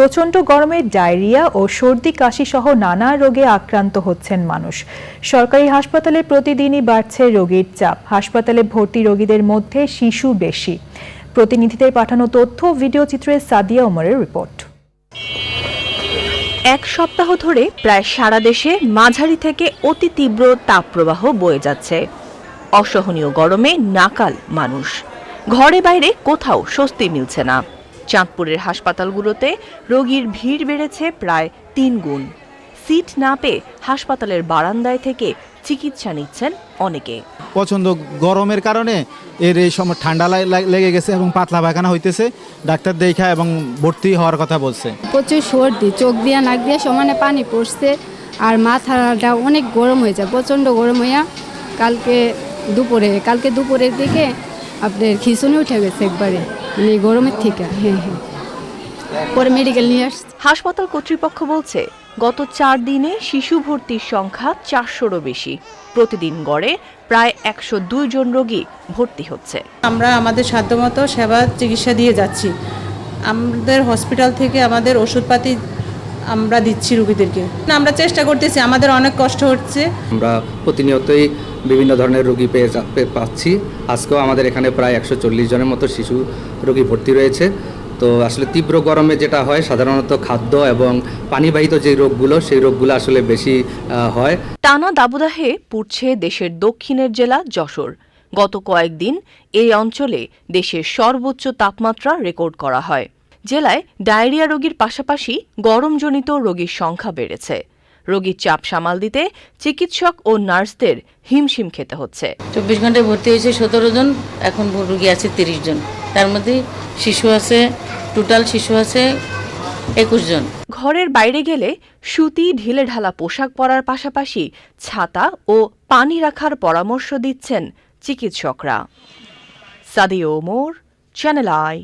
প্রচণ্ড গরমে ডায়রিয়া ও সর্দি কাশি সহ নানা রোগে আক্রান্ত হচ্ছেন মানুষ। সরকারি হাসপাতালে প্রতিদিনই বাড়ছে রোগীর চাপ। হাসপাতালে ভর্তি রোগীদের মধ্যে শিশু বেশি। প্রতিনিধিদের পাঠানো তথ্য ভিডিও চিত্রে সাদিয়া ওমরের রিপোর্ট। এক সপ্তাহ ধরে প্রায় সারা দেশে মাঝারি থেকে অতি তীব্র তাপপ্রবাহ বয়ে যাচ্ছে। অসহনীয় গরমে নাকাল মানুষ। ঘরে বাইরে কোথাও স্বস্তি মিলছে না। চাঁদপুরের হাসপাতালগুলোতে রোগীর ভিড় বেড়েছে প্রায় তিন গুণ। সিট না পেয়ে হাসপাতালের বারান্দায় থেকে চিকিৎসা নিচ্ছেন অনেকে। প্রচণ্ড গরমের কারণে এর এই সময় ঠান্ডা লেগে গেছে এবং পাতলা পায়খানা হইতেছে। ডাক্তার দেখা এবং ভর্তি হওয়ার কথা বলছে। প্রচুর সর্দি চোখ দিয়ে নাক দিয়ে সমানে পানি পড়ছে আর মাথাটা অনেক গরম হয়ে যায় প্রচণ্ড গরম হইয়া কালকে দুপুরে কালকে দুপুরের দিকে আপনার খিচুনি উঠে গেছে একবারে। গরমের থেকে হ্যাঁ হ্যাঁ। পরে মেডিকেল নিয়ে আসছে। হাসপাতাল কর্তৃপক্ষ বলছে গত চার দিনে শিশু ভর্তির সংখ্যা চারশোরও বেশি। প্রতিদিন গড়ে প্রায় একশো দুই জন রোগী ভর্তি হচ্ছে। আমরা আমাদের সাধ্যমতো সেবা চিকিৎসা দিয়ে যাচ্ছি। আমাদের হসপিটাল থেকে আমাদের ওষুধপাতি আমরা দিচ্ছি রুগীদেরকে। আমরা চেষ্টা করতেছি আমাদের অনেক কষ্ট হচ্ছে। আমরা প্রতিনিয়তই বিভিন্ন ধরনের রোগী পেয়ে পাচ্ছি। আজকেও আমাদের এখানে প্রায় একশো চল্লিশ জনের মতো শিশু রোগী ভর্তি রয়েছে। তো আসলে তীব্র গরমে যেটা হয় সাধারণত খাদ্য এবং পানিবাহিত যে রোগগুলো সেই রোগগুলো আসলে বেশি হয়। টানা দাবদাহে পুড়ছে দেশের দক্ষিণের জেলা যশোর। গত কয়েকদিন এই অঞ্চলে দেশের সর্বোচ্চ তাপমাত্রা রেকর্ড করা হয়। জেলায় ডায়রিয়া রোগীর পাশাপাশি গরমজনিত রোগীর সংখ্যা বেড়েছে। রোগীর চাপ সামাল দিতে চিকিৎসক ও নার্সদের হিমশিম খেতে হচ্ছে। চব্বিশ ঘন্টায় ভর্তি হয়েছে সতেরো জন এখন রুগী আছে তিরিশ জন। তার মধ্যে শিশু আছে টোটাল শিশু আছে একুশ জন। ঘরের বাইরে গেলে সুতি ঢিলে ঢালা পোশাক পরার পাশাপাশি ছাতা ও পানি রাখার পরামর্শ দিচ্ছেন চিকিৎসকরা। Sadio Omar channel I